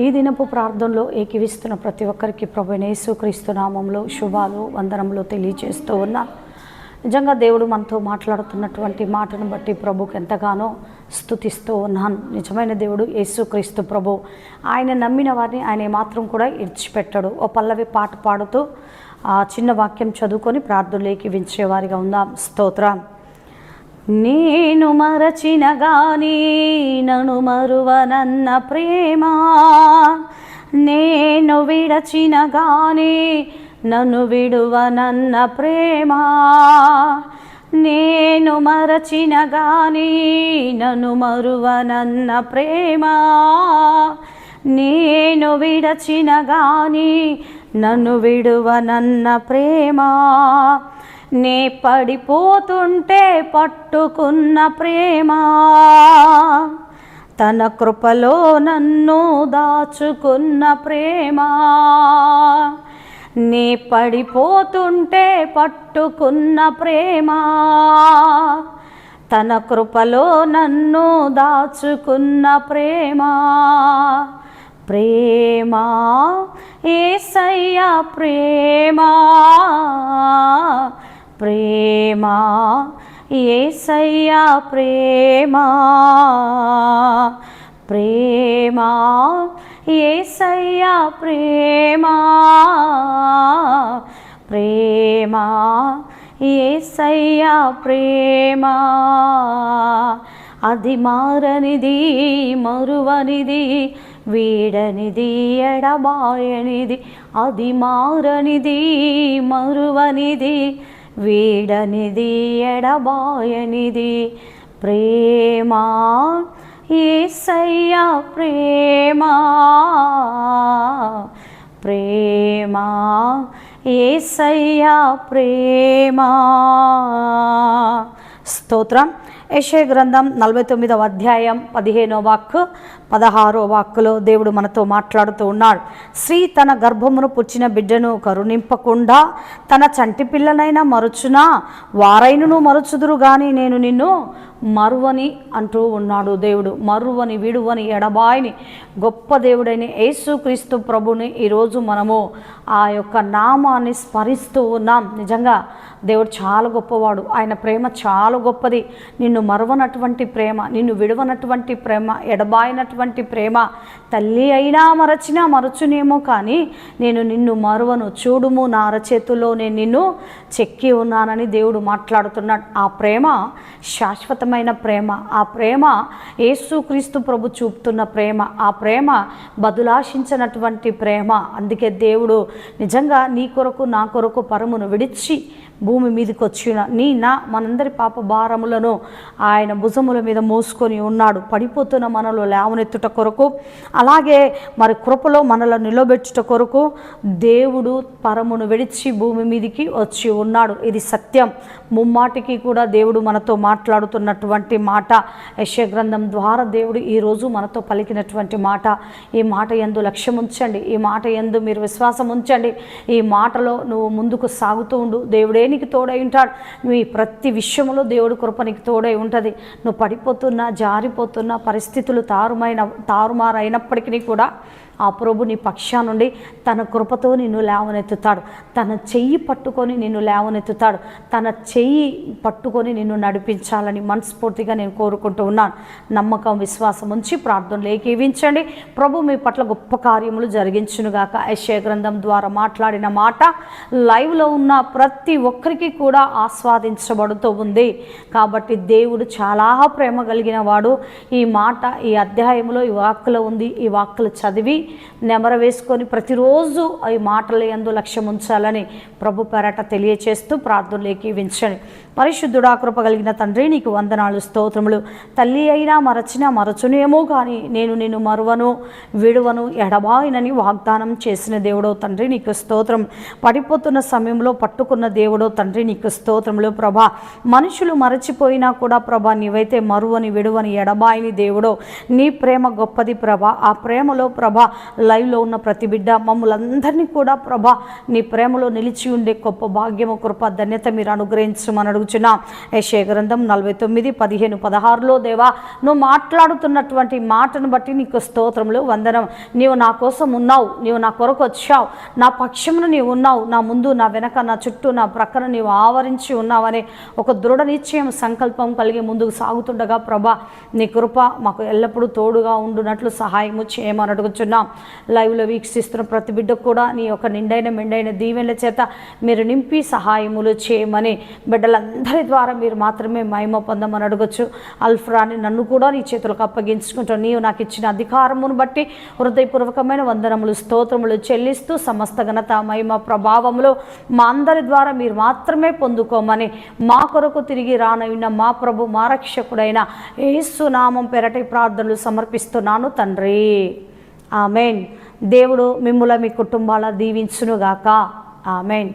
ఈ దినపు ప్రార్థనలో ఏకీవిస్తున్న ప్రతి ఒక్కరికి ప్రభు యేసుక్రీస్తు నామంలో శుభాలు వందనములు తెలియజేస్తూ ఉన్నా. నిజంగా దేవుడు మనతో మాట్లాడుతున్నటువంటి మాటను బట్టి ప్రభుకి ఎంతగానో స్థుతిస్తూ ఉన్నాను నిజమైన దేవుడు యేసుక్రీస్తు ప్రభు. ఆయన నమ్మిన వారిని ఆయన మాత్రం కూడా ఇడిచిపెట్టాడు ఓ పల్లవి పాట పాడుతూ ఆ చిన్న వాక్యం చదువుకొని ప్రార్థనలోకి వించేవారిగా ఉందాం. స్తోత్రం. నేను మరచిన గాని నను మరువనన్న ప్రేమ నేను విడచిన గాని నన్ను విడువనన్న ప్రేమ నేను మరచిన గాని నన్ను మరువనన్న ప్రేమ నేను విడచిన గాని నన్ను విడువనన్న ప్రేమ నే పడిపోతుంటే పట్టుకున్న ప్రేమ తన కృపలో నన్ను దాచుకున్న ప్రేమ. నే పడిపోతుంటే పట్టుకున్న ప్రేమ తన కృపలో నన్ను దాచుకున్న ప్రేమ. ప్రేమ ఏసయ్య ప్రేమ. ప్రేమ ఏసయ్యా ప్రేమ. ప్రేమ ఏసయ్యా ప్రేమ. ప్రేమ ఏసయ్యా ప్రేమ. అది మారనిది మరువనిది వీడనిది ఎడబాయనిది అది మారనిది మరువనిది వీడనిది ఎడబాయనిది ప్రేమ ఏసయ్య ప్రేమ. ప్రేమ ఏసయ్య ప్రేమ. స్తోత్రం. యశయ గ్రంథం నలభై తొమ్మిదవ అధ్యాయం పదిహేనో వాక్కు పదహారో వాక్కులో దేవుడు మనతో మాట్లాడుతూ ఉన్నాడు. స్త్రీ తన గర్భమును పుచ్చిన బిడ్డను కరుణింపకుండా తన చంటి పిల్లనైనా మరుచునా? వారైనను మరుచుదురు కానీ నేను నిన్ను మరువని అంటూ ఉన్నాడు దేవుడు. మరువని విడువని ఎడబాయిని గొప్ప దేవుడైన యేసుక్రీస్తు ప్రభుని ఈరోజు మనము ఆ యొక్క నామాన్ని స్మరిస్తూ ఉన్నాం. నిజంగా దేవుడు చాలా గొప్పవాడు. ఆయన ప్రేమ చాలా గొప్పది. నిన్ను మరవనటువంటి ప్రేమ నిన్ను విడవనటువంటి ప్రేమ ఎడబాయినటువంటి ప్రేమ తల్లి అయినా మరచినా మరచునేమో కానీ నేను నిన్ను మరువను. చూడుము నా అరచేతుల్లో నేను నిన్ను చెక్కి ఉన్నానని దేవుడు మాట్లాడుతున్నాడు. ఆ ప్రేమ శాశ్వతమైన ప్రేమ. ఆ ప్రేమ యేసుక్రీస్తు ప్రభు చూపుతున్న ప్రేమ. ఆ ప్రేమ బదులాశించినటువంటి ప్రేమ. అందుకే దేవుడు నిజంగా నీ కొరకు నా కొరకు పరమును విడిచి భూమి మీదకి వచ్చిన నీ నా మనందరి పాప భారములను ఆయన భుజముల మీద మోసుకొని ఉన్నాడు. పడిపోతున్న మనలో లేవనెత్తుట కొరకు అలాగే మరి కృపలో మనలో నిలబెట్టుట కొరకు దేవుడు పరమును విడిచి భూమి మీదకి వచ్చి ఉన్నాడు. ఇది సత్యం. ముమ్మాటికి కూడా దేవుడు మనతో మాట్లాడుతున్నట్టు పలికినటువంటి మాట. యశ గ్రంథం ద్వారా దేవుడు ఈరోజు మనతో పలికినటువంటి మాట. ఈ మాట ఎందు లక్ష్యం ఉంచండి. ఈ మాట ఎందు మీరు విశ్వాసం ఉంచండి. ఈ మాటలో నువ్వు ముందుకు సాగుతూ ఉండు. దేవుడే నీకు తోడై ఉంటాడు. మీ ప్రతి విషయంలో దేవుడు కృప నీకు తోడై ఉంటుంది. నువ్వు పడిపోతున్నా జారిపోతున్న పరిస్థితులు తారుమైన తారుమారైనప్పటికీ కూడా ఆ ప్రభు నీ పక్షా నుండి తన కృపతో నిన్ను లేవనెత్తుతాడు. తన చెయ్యి పట్టుకొని నిన్ను లేవనెత్తుతాడు. తన చెయ్యి పట్టుకొని నిన్ను నడిపించాలని మనస్ఫూర్తిగా నేను కోరుకుంటూ ఉన్నాను. నమ్మకం విశ్వాసం ఉంచి ప్రార్థనలు ఏకీవించండి. ప్రభు మీ పట్ల గొప్ప కార్యములు జరిగించునుగాక. ఐశ్వర్య గ్రంథం ద్వారా మాట్లాడిన మాట లైవ్లో ఉన్న ప్రతి ఒక్కరికి కూడా ఆస్వాదించబడుతూ ఉంది. కాబట్టి దేవుడు చాలా ప్రేమ కలిగిన వాడు. ఈ మాట ఈ అధ్యాయంలో ఈ వాక్కులో ఉంది. ఈ వాక్కులు చదివి నెమర వేసుకొని ప్రతిరోజు ఈ మాటలు ఎందు లక్ష్యం ఉంచాలని ప్రభు పేరట తెలియచేస్తూ ప్రార్థనలోకి వించండి. పరిశుద్ధుడా కృప కలిగిన తండ్రి నీకు వందనాలు స్తోత్రములు. తల్లి అయినా మరచినా మరచునేమో కానీ నేను నిన్ను మరువను విడువను ఎడబాయినని వాగ్దానం చేసిన దేవుడో తండ్రి నీకు స్తోత్రం. పడిపోతున్న సమయంలో పట్టుకున్న దేవుడో తండ్రి నీకు స్తోత్రములు. ప్రభా మనుషులు మరచిపోయినా కూడా ప్రభా నీవైతే మరువని విడువని ఎడబాయిని దేవుడో. నీ ప్రేమ గొప్పది ప్రభా. ఆ ప్రేమలో ప్రభా లైవ్లో ఉన్న ప్రతి బిడ్డ మమ్మల్ందరినీ కూడా ప్రభా నీ ప్రేమలో నిలిచి ఉండే గొప్ప భాగ్యము కృప ధన్యత మీరు అనుగ్రహించమని అడుగు అడుగుచున్నా యశయ గ్రంథం నలభై తొమ్మిది పదిహేను పదహారులో దేవా నువ్వు మాట్లాడుతున్నటువంటి మాటను బట్టి నీకు స్తోత్రములు వందనం. నీవు నా కోసం ఉన్నావు నీవు నా కొరకు వచ్చావు. నా పక్షమును నీవు ఉన్నావు నా ముందు నా వెనక నా చుట్టూ నా ప్రక్కన నీవు ఆవరించి ఉన్నావనే ఒక దృఢ నిశ్చయం సంకల్పం కలిగి ముందుకు సాగుతుండగా ప్రభా నీ కృప మాకు ఎల్లప్పుడూ తోడుగా ఉండునట్లు సహాయము చేయమని అడుగుచున్నాం. లైవ్లో వీక్షిస్తున్న ప్రతి బిడ్డకు కూడా నీ యొక్క నిండైన మెండైన దీవెనల చేత మీరు నింపి సహాయములు చేయమని బిడ్డలందరి అందరి ద్వారా మీరు మాత్రమే మహిమ పొందమని అడగచ్చు. అల్ఫ్రాని నన్ను కూడా నీ చేతులకు అప్పగించుకుంటాను నీవు నాకు ఇచ్చిన అధికారమును బట్టి హృదయపూర్వకమైన వందనములు స్తోత్రములు చెల్లిస్తూ సమస్త ఘనత మహిమ ప్రభావములు మా అందరి ద్వారా మీరు మాత్రమే పొందుకోమని మా కొరకు తిరిగి రానవిన్న మా ప్రభు మా రక్షకుడైన ఏసునామం పెరటి ప్రార్థనలు సమర్పిస్తున్నాను తండ్రి. ఆమెన్. దేవుడు మిమ్ముల మీ కుటుంబాల దీవించునుగాక. ఆమెన్.